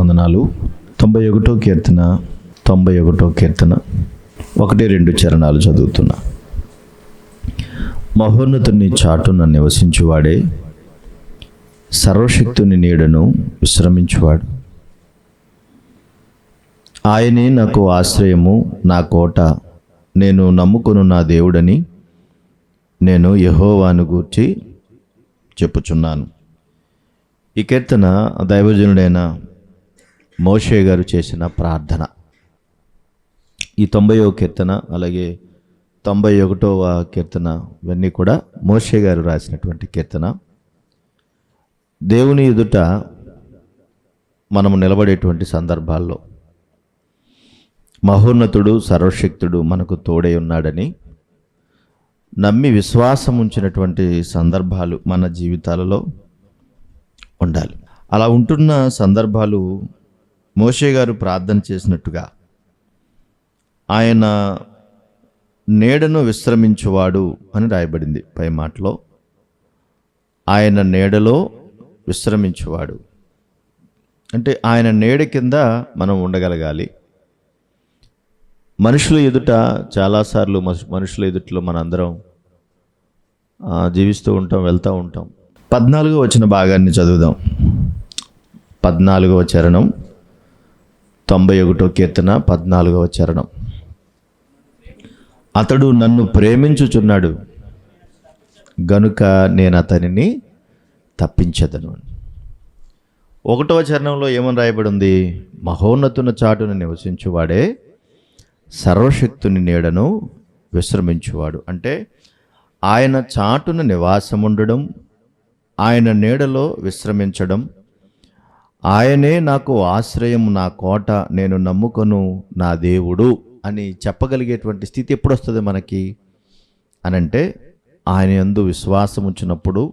వందనాలు. తొంభై ఒకటో కీర్తన తొంభై ఒకటో కీర్తన ఒకటి రెండు చరణాలు చదువుతున్నా. మహోన్నతుని చాటున నివసించువాడే సర్వశక్తుని నీడను విశ్రమించువాడు. ఆయనే నాకు ఆశ్రయము నా కోట. నేను నమ్ముకొను నా దేవుడని నేను యహోవాను గూర్చి చెప్పుచున్నాను. ఈ కీర్తన దైవజనుడైన మోషే గారు చేసిన ప్రార్థన. ఈ తొంభైవ కీర్తన అలాగే తొంభై ఒకటవ కీర్తన ఇవన్నీ కూడా మోషే గారు రాసినటువంటి కీర్తన. దేవుని ఎదుట మనము నిలబడేటువంటి సందర్భాల్లో మహోన్నతుడు సర్వశక్తుడు మనకు తోడై ఉన్నాడని నమ్మి విశ్వాసం ఉంచినటువంటి సందర్భాలు మన జీవితాలలో ఉండాలి. అలా ఉంటున్న సందర్భాలు మోషే గారు ప్రార్థన చేసినట్టుగా ఆయన నీడను విశ్రమించువాడు అని రాయబడింది. పై మాటలో ఆయన నీడలో విశ్రమించువాడు. అంటే ఆయన నీడ కింద మనం ఉండగలగాలి. మనుషుల ఎదుట చాలాసార్లు మనుషుల ఎదుటలో మనందరం జీవిస్తూ ఉంటాం వెళ్తూ ఉంటాం. పద్నాలుగో వచ్చిన భాగాన్ని చదువుదాం. పద్నాలుగవ చరణం. తొంభై ఒకటో కీర్తన పద్నాలుగవ చరణం. అతడు నన్ను ప్రేమించుచున్నాడు గనుక నేను అతనిని తప్పించదను. ఒకటవ చరణంలో ఏమని రాయబడి ఉంది మహోన్నతున చాటును నివసించువాడే సర్వశక్తుని నీడను విశ్రమించువాడు. అంటే ఆయన చాటున నివాసం ఉండడం ఆయన నీడలో విశ్రమించడం ఆయనే నాకు ఆశ్రయం నా కోట నేను నమ్ముకొను నా దేవుడు అని చెప్పగలిగేటువంటి స్థితి ఎప్పుడు వస్తుంది మనకి? అనంటే ఆయన ఎందు విశ్వాసం ఉంచినప్పుడు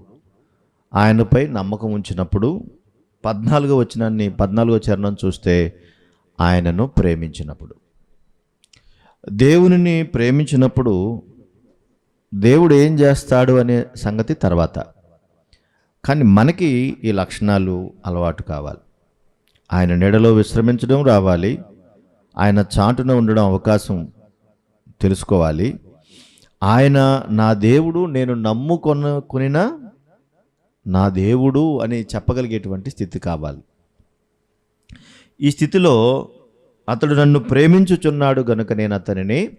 ఆయనపై నమ్మకం ఉంచినప్పుడు పద్నాలుగో వచనాన్ని పద్నాలుగో చరణం చూస్తే ఆయనను ప్రేమించినప్పుడు. దేవునిని ప్రేమించినప్పుడు దేవుడు ఏం చేస్తాడు అనే సంగతి తర్వాత. కానీ మనకి ఈ లక్షణాలు అలవాటు కావాలి. ఆయన నీడలో విశ్రమించడం రావాలి. ఆయన చాటున ఉండడం అవకాశం తెలుసుకోవాలి. ఆయన నా దేవుడు నేను నమ్ముకొన కొనిన నా దేవుడు అని చెప్పగలిగేటువంటి స్థితి కావాలి. ఈ స్థితిలో అతడు నన్ను ప్రేమించుచున్నాడు గనుక నేను అతనిని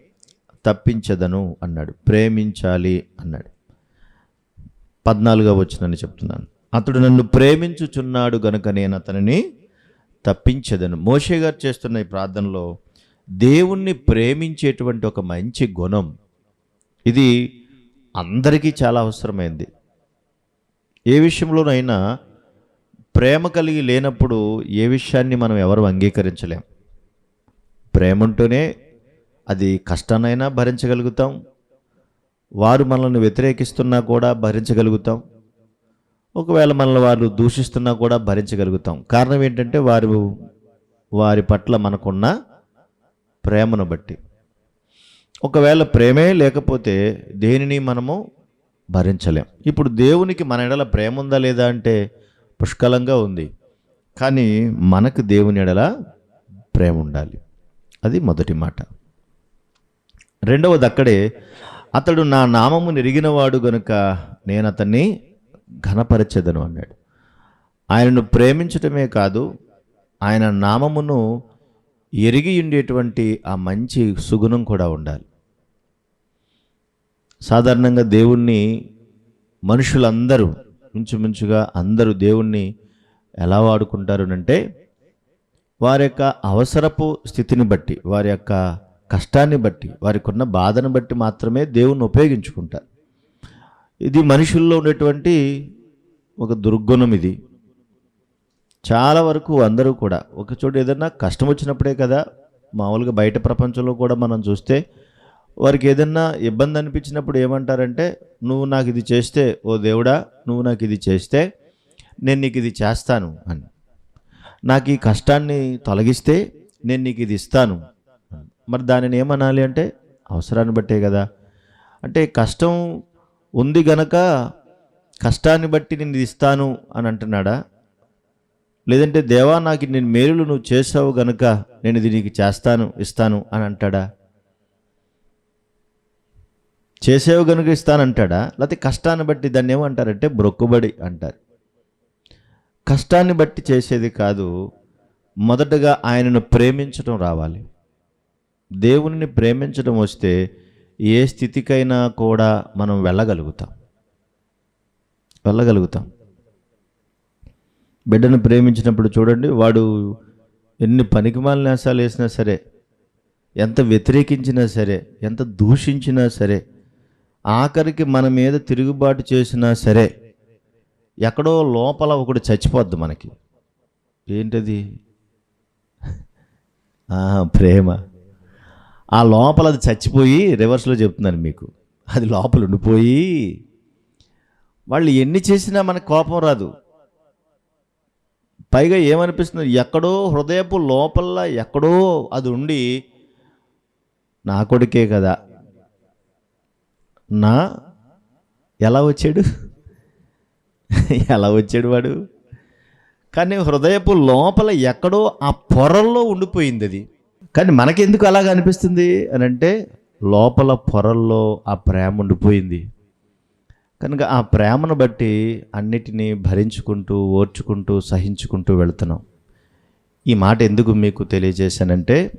తప్పించదను అన్నాడు. ప్రేమించాలి అన్నాడు. పద్నాలుగో వచ్చిందని చెప్తున్నాను. అతడు నన్ను ప్రేమించుచున్నాడు గనుక నేను అతనిని తప్పించదను. మోషే గారు చేస్తున్న ఈ ప్రార్థనలో దేవుణ్ణి ప్రేమించేటువంటి ఒక మంచి గుణం. ఇది అందరికీ చాలా అవసరమైంది. ఏ విషయంలోనైనా ప్రేమ కలిగి లేనప్పుడు ఏ విషయాన్ని మనం ఎవరు అంగీకరించలేం. ప్రేమ ఉంటూనే అది కష్టాన్నైనా భరించగలుగుతాం. వారు మనల్ని వ్యతిరేకిస్తున్నా కూడా భరించగలుగుతాం. ఒకవేళ మనల్ని వారు దూషిస్తున్నా కూడా భరించగలుగుతాం. కారణం ఏంటంటే వారు వారి పట్ల మనకున్న ప్రేమను బట్టి. ఒకవేళ ప్రేమే లేకపోతే దేనిని మనము భరించలేం. ఇప్పుడు దేవునికి మన ఎడల ప్రేమ ఉందా లేదా అంటే పుష్కలంగా ఉంది. కానీ మనకు దేవుని ఎడల ప్రేమ ఉండాలి. అది మొదటి మాట. రెండవది అక్కడే అతడు నా నామము నెరిగినవాడు గనుక నేను అతన్ని ఘనపరచదను అన్నాడు. ఆయనను ప్రేమించటమే కాదు ఆయన నామమును ఎరిగి ఉండేటువంటి ఆ మంచి సుగుణం కూడా ఉండాలి. సాధారణంగా దేవుణ్ణి మనుషులందరూ ఇంచుమించుగా అందరూ దేవుణ్ణి ఎలా వాడుకుంటారు అంటే వారి యొక్క అవసరపు స్థితిని బట్టి వారి యొక్క కష్టాన్ని బట్టి వారికి ఉన్న బాధను బట్టి మాత్రమే దేవుణ్ణి ఉపయోగించుకుంటారు. ఇది మనుషుల్లో ఉండేటువంటి ఒక దుర్గుణం ఇది. చాలా వరకు అందరూ కూడా ఒక చోట ఏదైనా కష్టం వచ్చినప్పుడే కదా మామూలుగా బయట ప్రపంచంలో కూడా మనం చూస్తే వారికి ఏదైనా ఇబ్బంది అనిపించినప్పుడు ఏమంటారంటే నువ్వు నాకు ఇది చేస్తే ఓ దేవుడా నువ్వు నాకు ఇది చేస్తే నేను నీకు ఇది చేస్తాను అని. నాకు ఈ కష్టాన్ని తొలగిస్తే నేను నీకు ఇది ఇస్తాను. మరి దానిని ఏమనాలి అంటే అవసరాన్ని బట్టే కదా. అంటే కష్టం ఉంది గనక కష్టాన్ని బట్టి నేను ఇది ఇస్తాను అని అంటున్నాడా? లేదంటే దేవా నాకు నేను మేలులు నువ్వు చేసావు గనక నేను ఇది నీకు చేస్తాను ఇస్తాను అని అంటాడా? చేసేవు గనుక ఇస్తానంటాడా లేకపోతే కష్టాన్ని బట్టి దాన్ని ఏమంటారంటే బ్రొక్కుబడి అంటారు. కష్టాన్ని బట్టి చేసేది కాదు మొదటగా ఆయనను ప్రేమించడం రావాలి. దేవుని ప్రేమించడం వస్తే ఏ స్థితికైనా కూడా మనం వెళ్ళగలుగుతాం. వెళ్ళగలుగుతాం. బిడ్డను ప్రేమించినప్పుడు చూడండి వాడు ఎన్ని పనికిమాల నేసాలు వేసినా సరే ఎంత వ్యతిరేకించినా సరే ఎంత దూషించినా సరే ఆఖరికి మన మీద తిరుగుబాటు చేసినా సరే ఎక్కడో లోపల ఒకటి చచ్చిపోద్ది మనకి. ఏంటది? ప్రేమ. ఆ లోపల అది చచ్చిపోయి రివర్స్లో చెప్తున్నాను మీకు. అది లోపల ఉండిపోయి వాళ్ళు ఎన్ని చేసినా మనకు కోపం రాదు. పైగా ఏమనిపిస్తుంది? ఎక్కడో హృదయపు లోపల ఎక్కడో అది ఉండి నా కొడుకే కదా. నా ఎలా వచ్చాడు? ఎలా వచ్చాడు వాడు? కానీ హృదయపు లోపల ఎక్కడో ఆ పొరల్లో ఉండిపోయింది అది. కానీ మనకెందుకు అలాగ అనిపిస్తుంది అని అంటే లోపల పొరల్లో ఆ ప్రేమ ఉండిపోయింది. కనుక ఆ ప్రేమను బట్టి అన్నిటినీ భరించుకుంటూ ఓర్చుకుంటూ సహించుకుంటూ వెళ్తున్నాం. ఈ మాట ఎందుకు మీకు తెలియజేశానంటే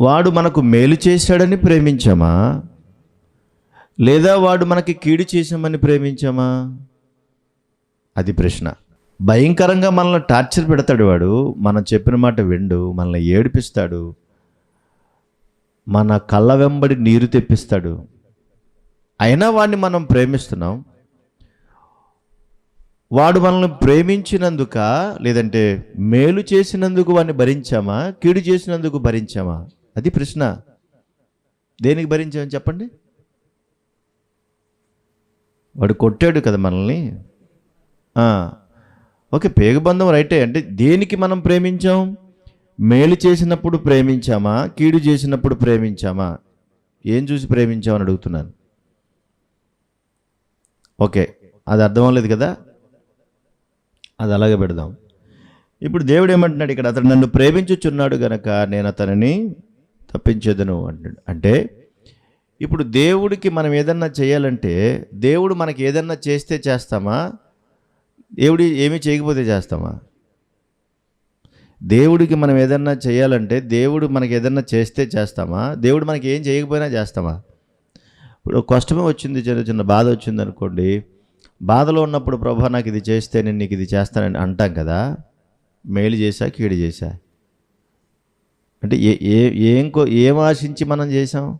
వాడు మనకు మేలు చేశాడని ప్రేమించామా? లేదా వాడు మనకి కీడు చేశామని ప్రేమించామా? అది ప్రశ్న. భయంకరంగా మనల్ని టార్చర్ పెడతాడు వాడు. మనం చెప్పిన మాట విండు మనల్ని ఏడిపిస్తాడు. మన కళ్ళ వెంబడి నీరు తెప్పిస్తాడు. అయినా వాడిని మనం ప్రేమిస్తున్నాం. వాడు మనల్ని ప్రేమించినందుక లేదంటే మేలు చేసినందుకు వాడిని భరించామా? కీడు చేసినందుకు భరించామా? అది ప్రశ్న. దేనికి భరించామని చెప్పండి? వాడు కొట్టాడు కదా మనల్ని. ఓకే పేగబంధం రైటే. అంటే దేనికి మనం ప్రేమించాం? మేలు చేసినప్పుడు ప్రేమించామా? కీడు చేసినప్పుడు ప్రేమించామా? ఏం చూసి ప్రేమించామని అడుగుతున్నాను. ఓకే అది అర్థం అవ్వలేదు కదా? అది అలాగే పెడదాం. ఇప్పుడు దేవుడు ఏమంటున్నాడు ఇక్కడ? అతను నన్ను ప్రేమించుచున్నాడు గనక నేను అతనిని తప్పించేదను అంటాడు అంటే ఇప్పుడు దేవుడికి మనం ఏదన్నా చేయాలంటే దేవుడు మనకి ఏదన్నా చేస్తే చేస్తామా? దేవుడు ఏమీ చేయకపోతే చేస్తామా? దేవుడికి మనం ఏదన్నా చేయాలంటే దేవుడు మనకి ఏదన్నా చేస్తే చేస్తామా? దేవుడు మనకి ఏం చేయకపోయినా చేస్తామా? ఇప్పుడు కష్టమే వచ్చింది చిన్న చిన్న బాధ వచ్చింది అనుకోండి. బాధలో ఉన్నప్పుడు ప్రభా నాకు ఇది చేస్తే నేను నీకు ఇది చేస్తానని అంటాం కదా? మేలు చేశా కీడు చేశా? అంటే ఏ ఏ ఏం కో ఏం ఆశించి మనం చేసాం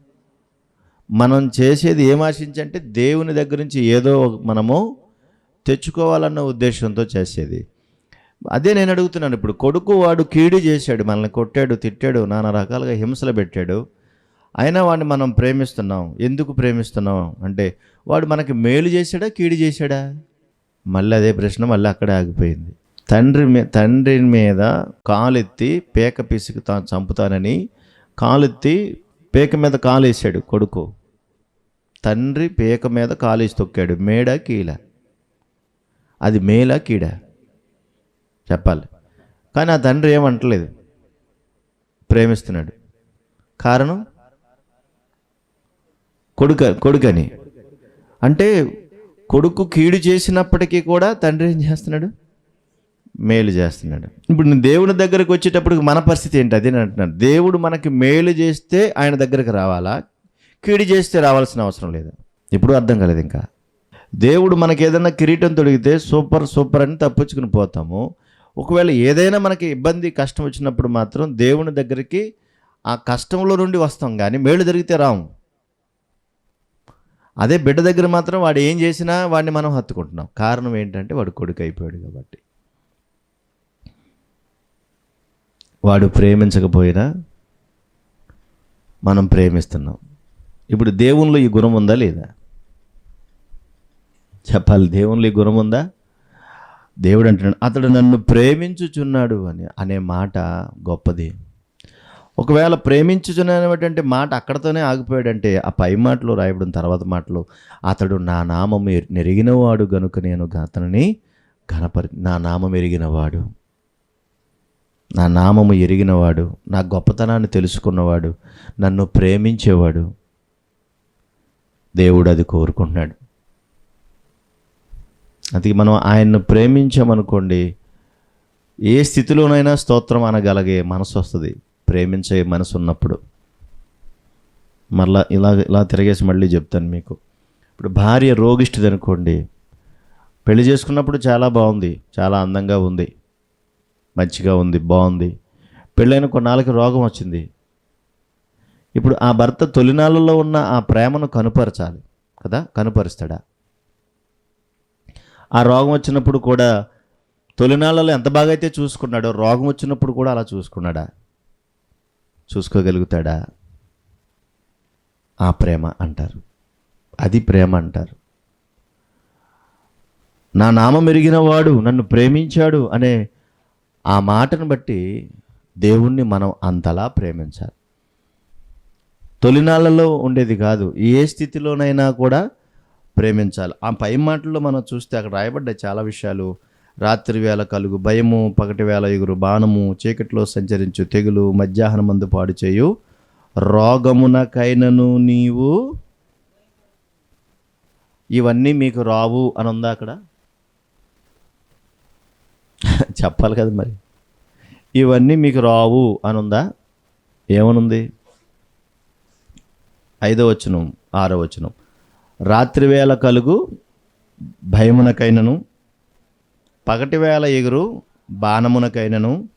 మనం చేసేది ఏం ఆశించి అంటే దేవుని దగ్గర నుంచి ఏదో ఒక- మనము తెచ్చుకోవాలన్న ఉద్దేశంతో చేసేది. అదే నేను అడుగుతున్నాను ఇప్పుడు కొడుకు వాడు కీడు చేశాడు మనల్ని కొట్టాడు తిట్టాడు నానా రకాలుగా హింసలు పెట్టాడు. అయినా వాడిని మనం ప్రేమిస్తున్నాం. ఎందుకు ప్రేమిస్తున్నాం? అంటే వాడు మనకి మేలు చేశాడా కీడు చేశాడా? మళ్ళీ అదే ప్రశ్న మళ్ళీ అక్కడే ఆగిపోయింది. తండ్రి మీ తండ్రి మీద కాలెత్తి పేక పిసికి తాను చంపుతానని కాలెత్తి పేక మీద కాలేసాడు కొడుకు. తండ్రి పేక మీద కాలేసి తొక్కాడు మేడ కీల. అది మేలా కీడా? చెప్పాలి. కానీ ఆ తండ్రి ఏమంటలేదు ప్రేమిస్తున్నాడు. కారణం? కొడుక కొడుకని. అంటే కొడుకు కీడు చేసినప్పటికీ కూడా తండ్రి ఏం చేస్తున్నాడు? మేలు చేస్తున్నాడు. ఇప్పుడు నేను దేవుని దగ్గరకు వచ్చేటప్పుడు మన పరిస్థితి ఏంటి? అదే నేను అంటున్నాను. దేవుడు మనకి మేలు చేస్తే ఆయన దగ్గరకు రావాలా? కీడు చేస్తే రావాల్సిన అవసరం లేదు? ఇప్పుడు అర్థం కాలేదు ఇంకా. దేవుడు మనకి ఏదైనా కిరీటం తొడిగితే సూపర్ సూపర్ అని తప్పించుకుని పోతాము. ఒకవేళ ఏదైనా మనకి ఇబ్బంది కష్టం వచ్చినప్పుడు మాత్రం దేవుని దగ్గరికి ఆ కష్టంలో నుండి వస్తాం కానీ మేలు జరిగితే రాము. అదే బిడ్డ దగ్గర మాత్రం వాడు ఏం చేసినా వాడిని మనం హత్తుకుంటున్నాం. కారణం ఏంటంటే వాడు కొడుకు అయిపోయాడు కాబట్టి. వాడు ప్రేమించకపోయినా మనం ప్రేమిస్తున్నాం. ఇప్పుడు దేవునిలో ఈ గుణం ఉందా లేదా? చెప్పాలి దేవుని గుణం ఉందా? దేవుడు అంటున్నాడు అతడు నన్ను ప్రేమించుచున్నాడు అని అనే మాట గొప్పది. ఒకవేళ ప్రేమించుచున్నాడు మాట అక్కడతోనే ఆగిపోయాడంటే ఆ పై మాటలు రాయబడిన తర్వాత మాటలు అతడు నా నామము నెరిగినవాడు గనుక నేను అతనిని ఘనపరి నా నామం ఎరిగినవాడు. నా నామము ఎరిగినవాడు నా గొప్పతనాన్ని తెలుసుకున్నవాడు నన్ను ప్రేమించేవాడు. దేవుడు అది కోరుకుంటున్నాడు. అందుకే మనం ఆయన్ను ప్రేమించామనుకోండి ఏ స్థితిలోనైనా స్తోత్రం అనగలిగే మనసు వస్తుంది. ప్రేమించే మనసు ఉన్నప్పుడు. మళ్ళా ఇలా ఇలా తిరిగేసి మళ్ళీ చెప్తాను మీకు. ఇప్పుడు భార్య రోగిష్టిది అనుకోండి పెళ్ళి చేసుకున్నప్పుడు చాలా బాగుంది చాలా అందంగా ఉంది మంచిగా ఉంది బాగుంది. పెళ్ళైన కొన్నాళ్ళకి రోగం వచ్చింది. ఇప్పుడు ఆ భర్త తొలినాళ్ళలో ఉన్న ఆ ప్రేమను కనుపరచాలి కదా కనుపరుస్తాడా? ఆ రోగం వచ్చినప్పుడు కూడా తొలినాళ్ళలో ఎంత బాగా అయితే చూసుకున్నాడో రోగం వచ్చినప్పుడు కూడా అలా చూసుకున్నాడా? చూసుకోగలుగుతాడా? ఆ ప్రేమ అంటారు. అది ప్రేమ అంటారు. నా నామం ఎరిగిన వాడు నన్ను ప్రేమించాడు అనే ఆ మాటను బట్టి దేవుణ్ణి మనం అంతలా ప్రేమించాలి. తొలినాళ్ళలో ఉండేది కాదు. ఏ స్థితిలోనైనా కూడా ప్రేమించాలి. ఆ పై మాటల్లో మనం చూస్తే అక్కడ రాయబడ్డ చాలా విషయాలు. రాత్రి వేళ కలుగు భయము పగటి వేళ ఎగురు బాణము చీకటిలో సంచరించు తెగులు మధ్యాహ్నం మందు పాడు చేయు. రోగమునకైనను నీవు ఇవన్నీ మీకు రావు అని ఉందా అక్కడ? చెప్పాలి కదా మరి. ఇవన్నీ మీకు రావు అని ఉందా ఏమనుంది? ఐదో వచనం ఆరో వచనం. రాత్రివేళ కలుగు భయమునకైనను పగటి వేళ ఎగురు బాణమునకైనను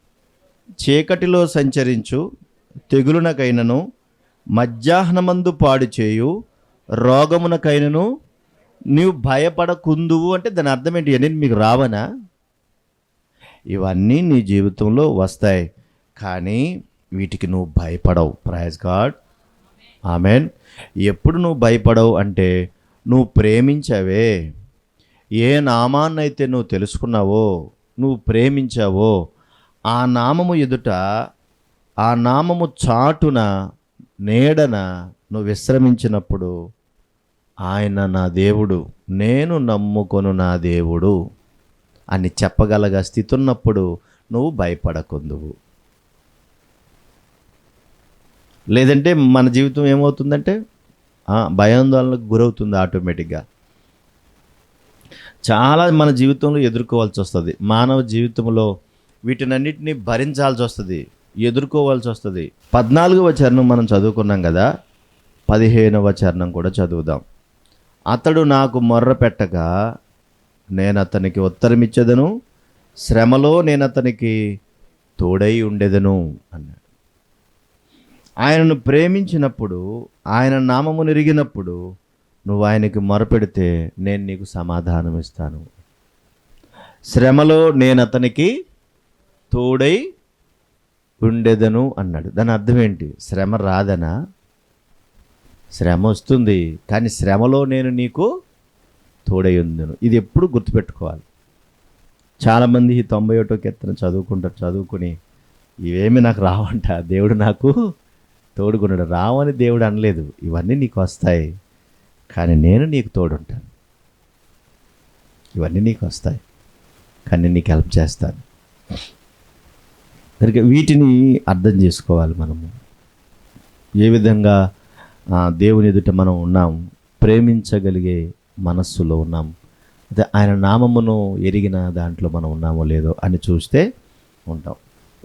చీకటిలో సంచరించు తెగులునకైనను మధ్యాహ్నమందు పాడు చేయు రోగమునకైనను నీవు భయపడకుందువు అంటే దాని అర్థం ఏంటి అని మీకు రావనా? ఇవన్నీ నీ జీవితంలో వస్తాయి. కానీ వీటికి నువ్వు భయపడవు. Praise God amen. ఎప్పుడు నువ్వు భయపడవు అంటే నువ్వు ప్రేమించావే. ఏ నామాన్నైతే నువ్వు తెలుసుకున్నావో నువ్వు ప్రేమించావో ఆ నామము ఎదుట ఆ నామము చాటున నీడన నువ్వు విశ్రమించినప్పుడు ఆయన నా దేవుడు నేను నమ్ముకొను నా దేవుడు అని చెప్పగలగా స్థితి ఉన్నప్పుడు నువ్వు భయపడకుందువు. లేదంటే మన జీవితం ఏమవుతుందంటే భయాందోళనకు గురవుతుంది ఆటోమేటిక్గా. చాలా మన జీవితంలో ఎదుర్కోవాల్సి వస్తుంది. మానవ జీవితంలో వీటినన్నిటిని భరించాల్సి వస్తుంది. ఎదుర్కోవాల్సి వస్తుంది. పద్నాలుగవ చరణం మనం చదువుకున్నాం కదా పదిహేనవ చరణం కూడా చదువుదాం. అతడు నాకు మొర్ర పెట్టగా నేను అతనికి ఉత్తరం ఇచ్చేదను శ్రమలో నేను అతనికి తోడై ఉండేదను అన్నాడు. ఆయనను ప్రేమించినప్పుడు ఆయన నామము నిరిగినప్పుడు నువ్వు ఆయనకి మొరపెడితే నేను నీకు సమాధానం ఇస్తాను. శ్రమలో నేను అతనికి తోడై ఉండేదను అన్నాడు. దాని అర్థం ఏంటి? శ్రమ రాదనా? శ్రమ వస్తుంది కానీ శ్రమలో నేను నీకు తోడై ఉందను. ఇది ఎప్పుడు గుర్తుపెట్టుకోవాలి. చాలామంది ఈ తొంభై ఒకటో కీర్తన చదువుకుంటారు చదువుకుని ఇవేమి నాకు రావంట? దేవుడు నాకు తోడుకున్నాడు రావని దేవుడు అనలేదు. ఇవన్నీ నీకు వస్తాయి. కానీ నేను నీకు తోడుంటాను. ఇవన్నీ నీకు వస్తాయి. కానీ నీకు హెల్ప్ చేస్తాను. కనుక వీటిని అర్థం చేసుకోవాలి మనము. ఏ విధంగా దేవుని ఎదుట మనం ఉన్నాం ప్రేమించగలిగే మనస్సులో ఉన్నాం అదే ఆయన నామమును ఎరిగిన దాంట్లో మనం ఉన్నామో లేదో అని చూస్తే ఉంటాం.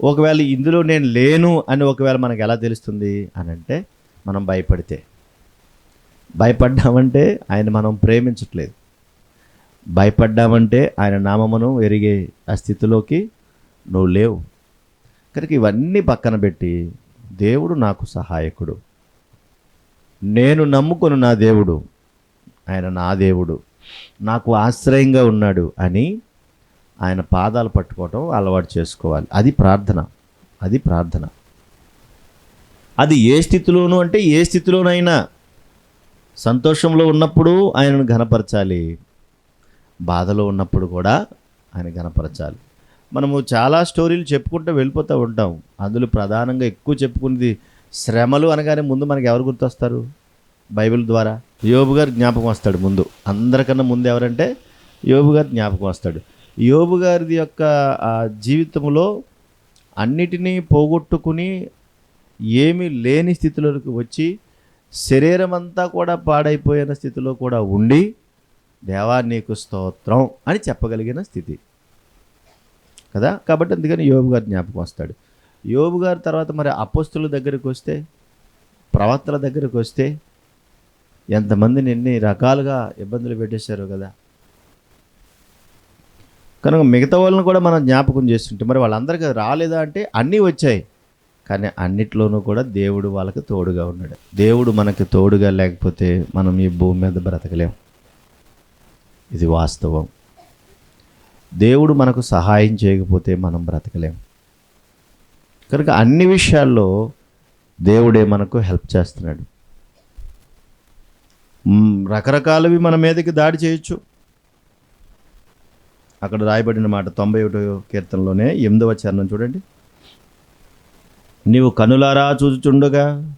ఒకవేళ ఇందులో నేను లేను అని ఒకవేళ మనకు ఎలా తెలుస్తుంది అని అంటే మనం భయపడితే. భయపడ్డామంటే ఆయన మనం ప్రేమించట్లేదు. భయపడ్డామంటే ఆయన నామమును ఎరిగే ఆ స్థితిలోకి నువ్వు లేవు. కనుక ఇవన్నీ పక్కన పెట్టి దేవుడు నాకు సహాయకుడు. నేను నమ్ముకొను నా దేవుడు. ఆయన నా దేవుడు. నాకు ఆశ్రయంగా ఉన్నాడు అని ఆయన పాదాలు పట్టుకోవటం అలవాటు చేసుకోవాలి. అది ప్రార్థన. అది ప్రార్థన. అది ఏ స్థితిలోనూ అంటే ఏ స్థితిలోనైనా సంతోషంలో ఉన్నప్పుడు ఆయనను ఘనపరచాలి. బాధలో ఉన్నప్పుడు కూడా ఆయన ఘనపరచాలి. మనము చాలా స్టోరీలు చెప్పుకుంటూ వెళ్ళిపోతూ ఉంటాం. అందులో ప్రధానంగా ఎక్కువ చెప్పుకునేది శ్రమలు అనగానే ముందు మనకి ఎవరు గుర్తొస్తారు? బైబిల్ ద్వారా. యోబు గారు జ్ఞాపకం వస్తాడు ముందు. అందరికన్నా ముందు ఎవరంటే యోబు గారు జ్ఞాపకం వస్తాడు. యోబు గారిది యొక్క జీవితంలో అన్నిటినీ పోగొట్టుకుని ఏమీ లేని స్థితిలోకి వచ్చి శరీరం అంతా కూడా పాడైపోయిన స్థితిలో కూడా ఉండి దేవా నీకు స్తోత్రం అని చెప్పగలిగిన స్థితి. కదా? కాబట్టి అందుకని యోబు గారు జ్ఞాపకం వస్తాడు. యోబు గారి తర్వాత మరి అపోస్తుల దగ్గరికి వస్తే ప్రవక్తల దగ్గరికి వస్తే ఎంతమందిని ఎన్ని రకాలుగా ఇబ్బందులు పెట్టేశారు కదా? కనుక మిగతా వాళ్ళని కూడా మనం జ్ఞాపకం చేస్తుంటే మరి వాళ్ళందరికీ రాలేదా అంటే అన్నీ వచ్చాయి. కానీ అన్నిట్లోనూ కూడా దేవుడు వాళ్ళకి తోడుగా ఉన్నాడు. దేవుడు మనకి తోడుగా లేకపోతే మనం ఈ భూమి మీద బ్రతకలేం. ఇది వాస్తవం. దేవుడు మనకు సహాయం చేయకపోతే మనం బ్రతకలేం. కనుక అన్ని విషయాల్లో దేవుడే మనకు హెల్ప్ చేస్తున్నాడు. రకరకాలవి మన మీదకి దాడి చేయొచ్చు. అక్కడ రాయబడిన మాట తొంభై ఒకటో కీర్తనలోనే ఎనిమిదవ చరణం చూడండి. నీవు కనులారా చూచుచుండగా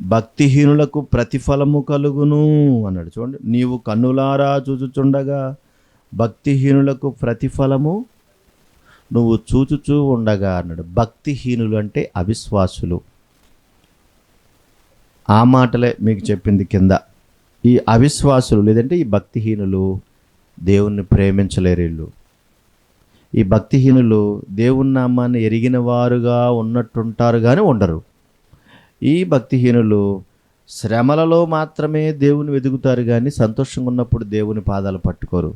భక్తిహీనులకు ప్రతిఫలము కలుగును అన్నాడు. చూడండి. నీవు కన్నులారా చూచుచుండగా భక్తిహీనులకు ప్రతిఫలము నువ్వు చూచుచూ ఉండగా అన్నాడు. భక్తిహీనులు అంటే అవిశ్వాసులు. ఆ మాటలే మీకు చెప్పింది కింద. ఈ అవిశ్వాసులు లేదంటే ఈ భక్తిహీనులు దేవుణ్ణి ప్రేమించలేరు వీళ్ళు. ఈ భక్తిహీనులు దేవుని నామాన్ని ఎరిగిన వారుగా ఉన్నట్టుంటారు కానీ ఉండరు. ఈ భక్తిహీనులు శ్రమలలో మాత్రమే దేవుని వెతుకుతారు కానీ సంతోషంగా ఉన్నప్పుడు దేవుని పాదాలు పట్టుకోరు.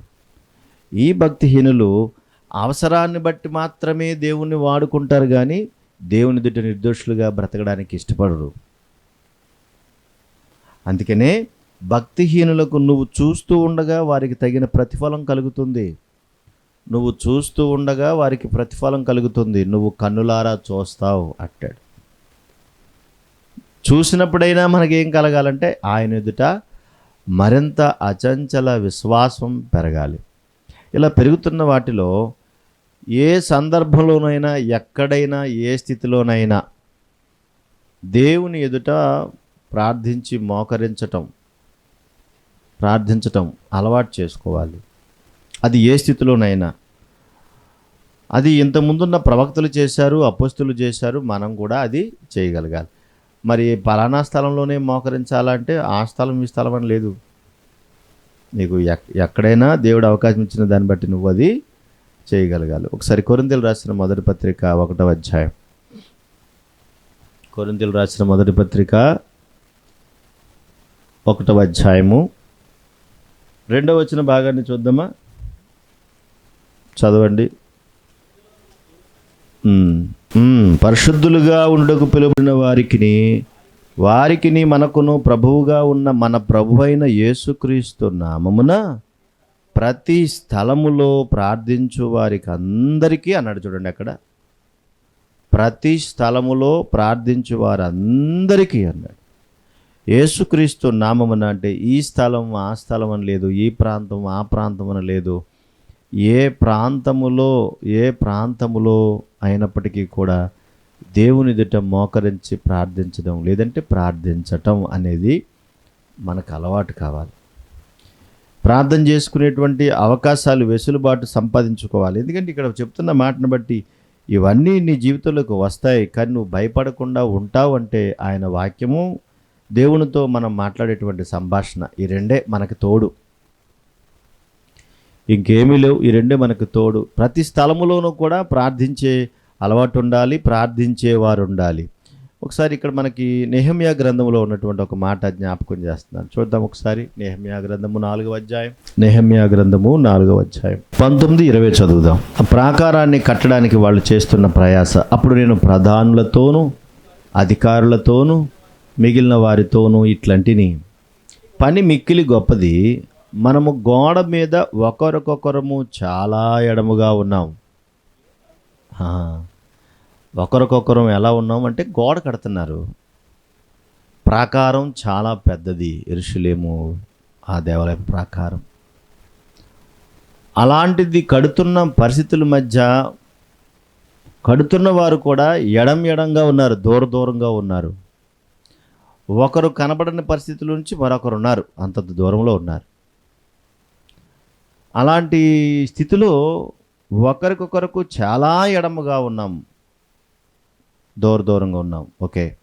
ఈ భక్తిహీనులు అవసరాన్ని బట్టి మాత్రమే దేవుణ్ణి వాడుకుంటారు కానీ దేవుని దుట్ట నిర్దోషులుగా బ్రతకడానికి ఇష్టపడరు. అందుకనే భక్తిహీనులకు నువ్వు చూస్తూ ఉండగా వారికి తగిన ప్రతిఫలం కలుగుతుంది. నువ్వు చూస్తూ ఉండగా వారికి ప్రతిఫలం కలుగుతుంది. నువ్వు కన్నులారా చూస్తావు అట్టాడు చూసినప్పుడైనా మనకేం కలగాలంటే ఆయన ఎదుట మరింత అచంచల విశ్వాసం పెరగాలి. ఇలా పెరుగుతున్న వాటిలో ఏ సందర్భంలోనైనా ఎక్కడైనా ఏ స్థితిలోనైనా దేవుని ఎదుట ప్రార్థించి మోకరించటం ప్రార్థించటం అలవాటు చేసుకోవాలి. అది ఏ స్థితిలోనైనా. అది ఇంతకుముందున్న ప్రవక్తలు చేశారు అపోస్తులు చేశారు మనం కూడా అది చేయగలగాలి. మరి పలానా స్థలంలోనే మోకరించాలంటే ఆ స్థలం ఈ స్థలం అని లేదు. నీకు ఎక్ ఎక్కడైనా దేవుడు అవకాశం ఇచ్చిన దాన్ని బట్టి నువ్వు అది చేయగలగాలి. ఒకసారి కొరింతలు రాసిన మొదటి పత్రిక ఒకటవ అధ్యాయం. కొరింతలు రాసిన మొదటి పత్రిక ఒకటవ అధ్యాయము. రెండవ వచ్చిన భాగాన్ని చూద్దామా? చదవండి. పరిశుద్ధులుగా ఉండకు పిలువబడిన వారికిని వారికిని మనకును ప్రభువుగా ఉన్న మన ప్రభువైన యేసుక్రీస్తు నామమున ప్రతి స్థలములో ప్రార్థించు వారికి అందరికీ అన్నాడు చూడండి అక్కడ. ప్రతి స్థలములో ప్రార్థించు వారందరికీ అన్నాడు. యేసుక్రీస్తు నామమున అంటే ఈ స్థలం ఆ స్థలం అని లేదు ఈ ప్రాంతం ఆ ప్రాంతం అని లేదు. ఏ ప్రాంతములో ఏ ప్రాంతములో అయినప్పటికీ కూడా దేవుని ఎదుట మోకరించి ప్రార్థించడం లేదంటే ప్రార్థించటం అనేది మనకు అలవాటు కావాలి. ప్రార్థన చేసుకునేటువంటి అవకాశాలు వెసులుబాటు సంపాదించుకోవాలి. ఎందుకంటే ఇక్కడ చెప్తున్న మాటను బట్టి ఇవన్నీ నీ జీవితంలోకి వస్తాయి కానీ నువ్వు భయపడకుండా ఉంటావు అంటే ఆయన వాక్యము దేవునితో మనం మాట్లాడేటువంటి సంభాషణ ఈ రెండే మనకి తోడు. ఇంకేమీ లేవు ఈ రెండే మనకు తోడు. ప్రతి స్థలములోనూ కూడా ప్రార్థించే అలవాటు ఉండాలి ప్రార్థించేవారు ఉండాలి ఒకసారి ఇక్కడ మనకి నెహమ్యా గ్రంథంలో ఉన్నటువంటి ఒక మాట జ్ఞాపకం చేస్తున్నాను. చూద్దాం ఒకసారి. నెహమ్యా గ్రంథము నాలుగవ అధ్యాయం. నెహమ్యా గ్రంథము నాలుగవ అధ్యాయం. పంతొమ్మిది ఇరవై చదువుదాం. ఆ ప్రాకారాన్ని కట్టడానికి వాళ్ళు చేస్తున్న ప్రయాస. అప్పుడు నేను ప్రధానులతోనూ అధికారులతోనూ మిగిలిన వారితోనూ ఇట్లాంటిని. పని మిక్కిలి గొప్పది. మనము గోడ మీద ఒకరికొకరము చాలా ఎడముగా ఉన్నాం. ఒకరికొకరం ఎలా ఉన్నాం అంటే గోడ కడుతున్నారు. ప్రాకారం చాలా పెద్దది. ఎరుషులేము ఆ దేవాలయ ప్రాకారం. అలాంటిది కడుతున్న పరిస్థితుల మధ్య కడుతున్న వారు కూడా ఎడం ఎడంగా ఉన్నారు. దూర దూరంగా ఉన్నారు. ఒకరు కనబడని పరిస్థితుల నుంచి మరొకరు ఉన్నారు. అంతంత దూరంలో ఉన్నారు. అలాంటి స్థితిలో ఒకరికొకరకు చాలా ఎడముగా ఉన్నాం. దూర దూరంగా ఉన్నాం. ఓకే.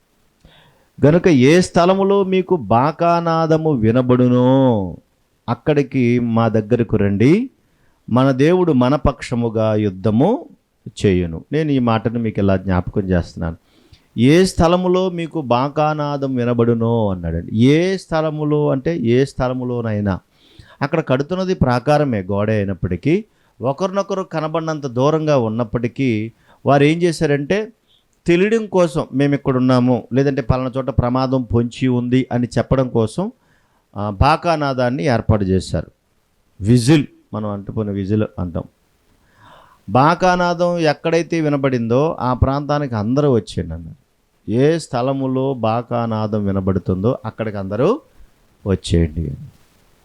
గనుక ఏ స్థలములో మీకు బాకానాదము వినబడునో అక్కడికి మా దగ్గరకు రండి. మన దేవుడు మన పక్షముగా యుద్ధము చేయును. నేను ఈ మాటను మీకు ఇలా జ్ఞాపకం చేస్తున్నాను. ఏ స్థలములో మీకు బాకానాదం వినబడునో అన్నాడండి. ఏ స్థలములో అంటే ఏ స్థలములోనైనా. అక్కడ కడుతున్నది ప్రాకారమే గోడ అయినప్పటికీ ఒకరినొకరు కనబడినంత దూరంగా ఉన్నప్పటికీ వారు ఏం చేశారంటే తెలియడం కోసం మేము ఇక్కడ ఉన్నాము లేదంటే పలానా చోట ప్రమాదం పొంచి ఉంది అని చెప్పడం కోసం బాకానాదాన్ని ఏర్పాటు చేశారు. విజిల్ మనం అంటుకునే విజిల్ అంటాం. బాకానాదం ఎక్కడైతే వినబడిందో ఆ ప్రాంతానికి అందరూ వచ్చేయండి అన్నారు. ఏ స్థలములో బాకానాదం వినబడుతుందో అక్కడికి అందరూ వచ్చేయండి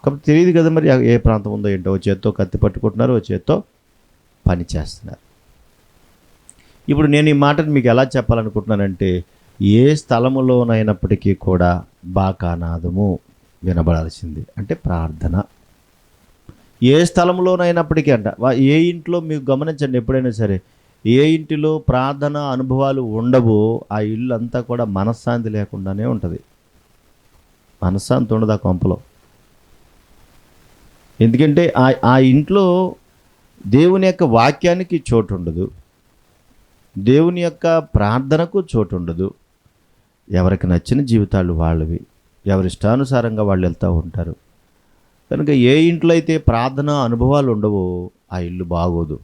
కాబట్టి తెలియదు కదా మరి ఏ ప్రాంతం ఉందో ఏంటో. ఓ చేత్తో కత్తి పట్టుకుంటున్నారు ఓ చేత్తో పని చేస్తున్నారు. ఇప్పుడు నేను ఈ మాటను మీకు ఎలా చెప్పాలనుకుంటున్నానంటే ఏ స్థలములోనైనప్పటికీ కూడా బాకానాదము వినబడాల్సింది. అంటే ప్రార్థన. ఏ స్థలంలోనైనప్పటికీ అంట. ఏ ఇంట్లో మీకు గమనించండి ఎప్పుడైనా సరే ఏ ఇంటిలో ప్రార్థన అనుభవాలు ఉండవో ఆ ఇల్లు అంతా కూడా మనశ్శాంతి లేకుండానే ఉంటుంది. మనశ్శాంతి ఉండదు ఆ కొంపలో. ఎందుకంటే ఆ ఆ ఇంట్లో దేవుని యొక్క వాక్యానికి చోటు ఉండదు దేవుని యొక్క ప్రార్థనకు చోటు ఉండదు ఎవరికి నచ్చిన జీవితాలు వాళ్ళవి. ఎవరి ఇష్టానుసారంగా వాళ్ళు వెళ్తూ ఉంటారు. కనుక ఏ ఇంట్లో అయితే ప్రార్థన అనుభవాలు ఉండవో ఆ ఇల్లు బాగోదు.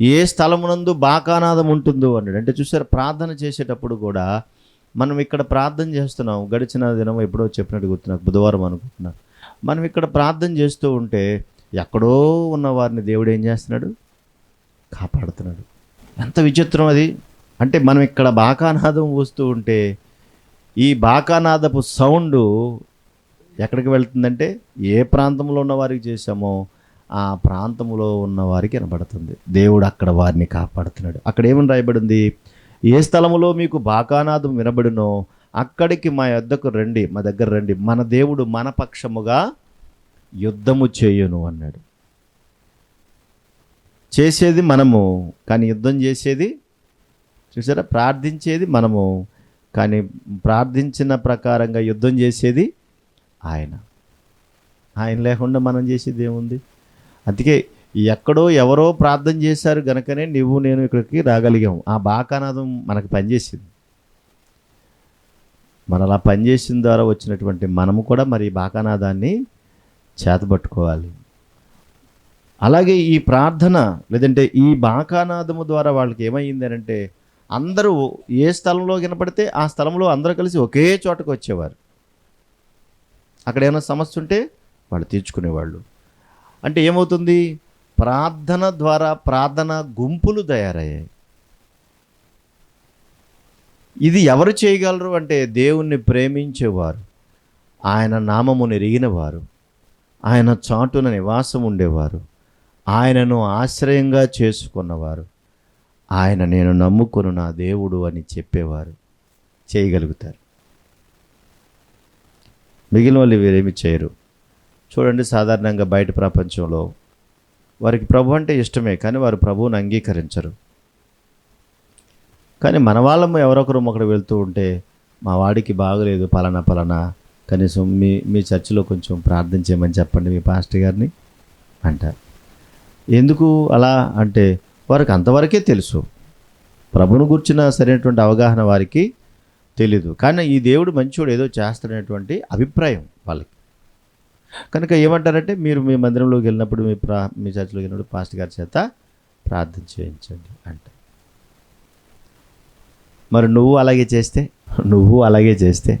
ఏ స్థలమునందు బాకానాదం ఉంటుందో అన్నాడు. అంటే చూసారు ప్రార్థన చేసేటప్పుడు కూడా మనం ఇక్కడ ప్రార్థన చేస్తున్నాం. గడిచిన దినం ఎప్పుడో చెప్పినట్టు గుర్తున్నాను బుధవారం అనుకుంటున్నాను మనం ఇక్కడ ప్రార్థన చేస్తూ ఉంటే ఎక్కడో ఉన్న వారిని దేవుడు ఏం చేస్తున్నాడు? కాపాడుతున్నాడు. ఎంత విచిత్రం అది. అంటే మనం ఇక్కడ బాకానాదం వస్తూ ఉంటే ఈ బాకానాదపు సౌండ్ ఎక్కడికి వెళ్తుందంటే ఏ ప్రాంతంలో ఉన్న వారికి చేశామో ఆ ప్రాంతంలో ఉన్న వారికి వినబడుతుంది దేవుడు అక్కడ వారిని కాపాడుతున్నాడు. అక్కడ ఏమని రాయబడింది? ఏ స్థలములో మీకు బాకానాదం వినబడునో అక్కడికి మా యొద్దకు రండి మా దగ్గర రండి. మన దేవుడు మన పక్షముగా యుద్ధము చేయును అన్నాడు. చేసేది మనము కానీ యుద్ధం చేసేది చూసారా? ప్రార్థించేది మనము కానీ ప్రార్థించిన ప్రకారంగా యుద్ధం చేసేది ఆయన. ఆయన లేకుండా మనం చేసేది ఏముంది? అందుకే ఎక్కడో ఎవరో ప్రార్థన చేశారు గనకనే నువ్వు నేను ఇక్కడికి రాగలిగాం ఆ బాకానాదం మనకు పనిచేసింది. మన అలా పనిచేసిన ద్వారా వచ్చినటువంటి మనము కూడా మరి బాకానాదాన్ని చేతబట్టుకోవాలి అలాగే ఈ ప్రార్థన లేదంటే ఈ బాకానాదము ద్వారా వాళ్ళకి ఏమైంది అంటే అందరూ ఏ స్థలంలో వినపడితే ఆ స్థలంలో అందరూ కలిసి ఒకే చోటకు వచ్చేవారు. అక్కడ ఏమైనా సమస్య ఉంటే వాళ్ళు తీర్చుకునేవాళ్ళు. అంటే ఏమవుతుంది? ప్రార్థన ద్వారా ప్రార్థన గుంపులు తయారయ్యాయి. ఇది ఎవరు చేయగలరు? అంటే దేవుణ్ణి ప్రేమించేవారు. ఆయన నామమును ఎరిగినవారు. ఆయన చాటున నివాసం ఉండేవారు. ఆయనను ఆశ్రయంగా చేసుకున్నవారు. ఆయన నేను నమ్ముకొను నా దేవుడు అని చెప్పేవారు. చేయగలుగుతారు. మిగిలిన వాళ్ళు వీరేమి చేయరు. చూడండి సాధారణంగా బయట ప్రపంచంలో వారికి ప్రభు అంటే ఇష్టమే కానీ వారు ప్రభువుని అంగీకరించరు. కానీ మన వాళ్ళము ఎవరొకరు ఒకరు వెళ్తూ ఉంటే మా వాడికి బాగలేదు పలానా పలానా కనీసం మీ మీ చర్చిలో కొంచెం ప్రార్థన చేయమని చెప్పండి మీ పాస్టర్ గారిని అంటారు ఎందుకు అలా అంటే వారికి అంతవరకే తెలుసు. ప్రభును గుర్చిన సరైనటువంటి అవగాహన వారికి తెలీదు. కానీ ఈ దేవుడు మంచోడు ఏదో చేస్తున్నటువంటి అభిప్రాయం వాళ్ళకి. కనుక ఏమంటారంటే మీరు మీ మందిరంలోకి వెళ్ళినప్పుడు మీ ప్రా మీ చర్చిలోకి వెళ్ళినప్పుడు పాస్టర్ గారి చేత ప్రార్థన చేయించండి అంటే. మరి నువ్వు అలాగే చేస్తే నువ్వు అలాగే చేస్తే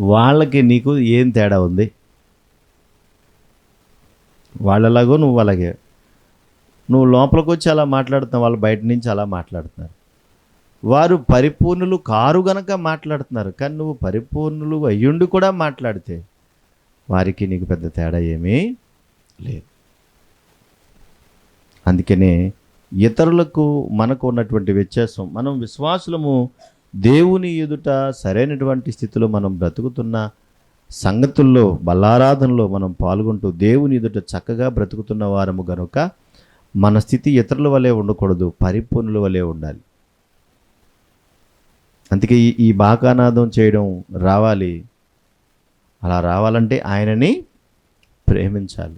వాళ్ళకి నీకు ఏం తేడా ఉంది? వాళ్ళలాగో నువ్వు అలాగే. నువ్వు లోపలికి వచ్చి అలా మాట్లాడుతున్నావు వాళ్ళు బయట నుంచి అలా మాట్లాడుతున్నారు. వారు పరిపూర్ణులు కారు గనక మాట్లాడుతున్నారు కానీ నువ్వు పరిపూర్ణులు అయ్యుండి కూడా మాట్లాడితే వారికి నీకు పెద్ద తేడా ఏమీ లేదు. అందుకనే ఇతరులకు మనకు ఉన్నటువంటి వ్యత్యాసం మనం విశ్వాసులము దేవుని ఎదుట సరైనటువంటి స్థితిలో మనం బ్రతుకుతున్న సంగతుల్లో బలారాధనలో మనం పాల్గొంటూ దేవుని ఎదుట చక్కగా బ్రతుకుతున్న వారము గనుక మన స్థితి ఇతరుల వలె ఉండకూడదు పరిపూర్ణుల వలె ఉండాలి. అందుకే ఈ ఈ బాకానాదం చేయడం రావాలి. అలా రావాలంటే ఆయనని ప్రేమించాలి.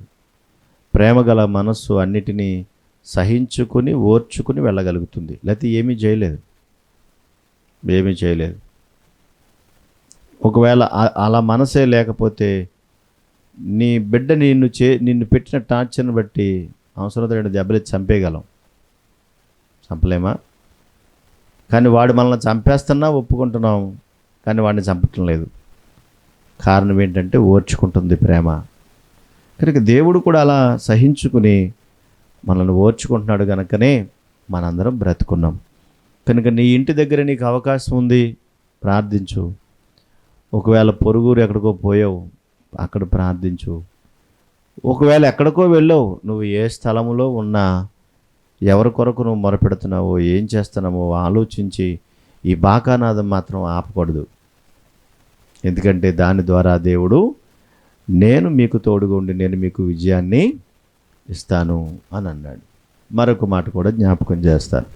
ప్రేమ గల మనస్సు అన్నిటినీ సహించుకుని ఓర్చుకుని వెళ్ళగలుగుతుంది. లేకపోతే ఏమీ చేయలేదు. ఏమీ చేయలేదు. ఒకవేళ అలా మనసే లేకపోతే నీ బిడ్డ నిన్ను చే నిన్ను పెట్టిన టార్చర్ని బట్టి అవసరం రెండు దెబ్బలు చంపేయగలం. చంపలేమా? కానీ వాడు మనల్ని చంపేస్తున్నా ఒప్పుకుంటున్నాం కానీ వాడిని చంపటం లేదు. కారణం ఏంటంటే ఓర్చుకుంటుంది ప్రేమ. కనుక దేవుడు కూడా అలా సహించుకుని మనల్ని ఓర్చుకుంటున్నాడు కనుకనే మనందరం బ్రతుకున్నాం. కనుక నీ ఇంటి దగ్గర నీకు అవకాశం ఉంది ప్రార్థించు. ఒకవేళ పొరుగురు ఎక్కడికో పోయావు అక్కడ ప్రార్థించు. ఒకవేళ ఎక్కడికో వెళ్ళావు నువ్వు ఏ స్థలంలో ఉన్నా ఎవరి కొరకు నువ్వు మొరపెడుతున్నావో ఏం చేస్తున్నావో ఆలోచించి ఈ బాకానాదం మాత్రం ఆపకూడదు. ఎందుకంటే దాని ద్వారా దేవుడు నేను మీకు తోడుగా ఉండి నేను మీకు విజయాన్ని ఇస్తాను అని అన్నాడు. మరొక మాట కూడా జ్ఞాపకం చేస్తాను.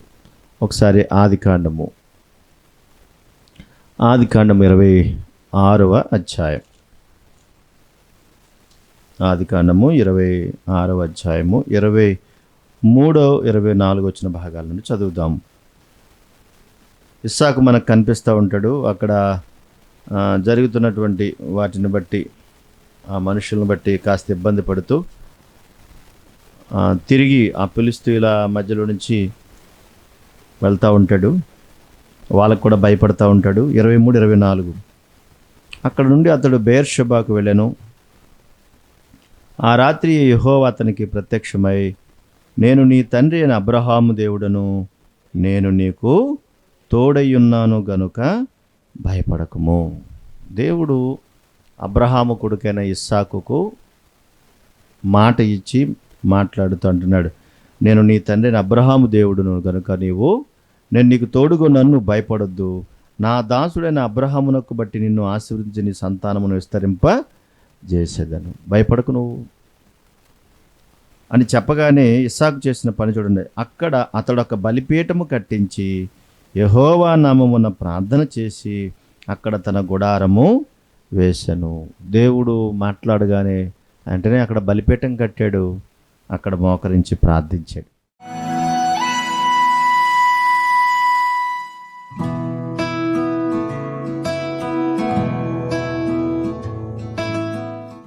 ఒకసారి ఆది కాండము ఆది కాండము ఇరవై ఆరవ అధ్యాయం. ఆది కాండము ఇరవై ఆరవ అధ్యాయము ఇరవై మూడో ఇరవై నాలుగు వచ్చిన భాగాల నుండి చదువుదాం. ఇస్సాకు మనకు కనిపిస్తూ ఉంటాడు. అక్కడ జరుగుతున్నటువంటి వాటిని బట్టి ఆ మనుషులను బట్టి కాస్త ఇబ్బంది పడుతూ తిరిగి ఆ పిలుస్తూల మధ్యలో నుంచి వెళ్తూ ఉంటాడు. వాళ్ళకు కూడా భయపడతా ఉంటాడు. ఇరవై మూడు ఇరవై నాలుగు. అక్కడ నుండి అతడు బేర్ షబాకు వెళ్ళాను. ఆ రాత్రి యహో అతనికి ప్రత్యక్షమై నేను నీ తండ్రి అయిన అబ్రహాము దేవుడను నేను నీకు తోడయ్యున్నాను గనుక భయపడకము. దేవుడు అబ్రహాము కొడుకైన ఇస్సాకుకు మాట ఇచ్చి మాట్లాడుతూ అంటున్నాడు నేను నీ తండ్రిని అబ్రహాము దేవుడును గనుక నీవు నేను నీకు తోడుగా నన్ను భయపడొద్దు. నా దాసుడైన అబ్రహామునకు బట్టి నిన్ను ఆశీర్వదించి నీ సంతానమును విస్తరింప చేసేదను భయపడకు నువ్వు. అని చెప్పగానే ఇస్సాకు చేసిన పని చూడండి. అక్కడ అతడు ఒక బలిపీఠము కట్టించి యహోవా నామమున ప్రార్థన చేసి అక్కడ తన గుడారము వేశాను. దేవుడు మాట్లాడగానే వెంటనే అక్కడ బలిపీఠం కట్టాడు. అక్కడ మోకరించి ప్రార్థించాడు.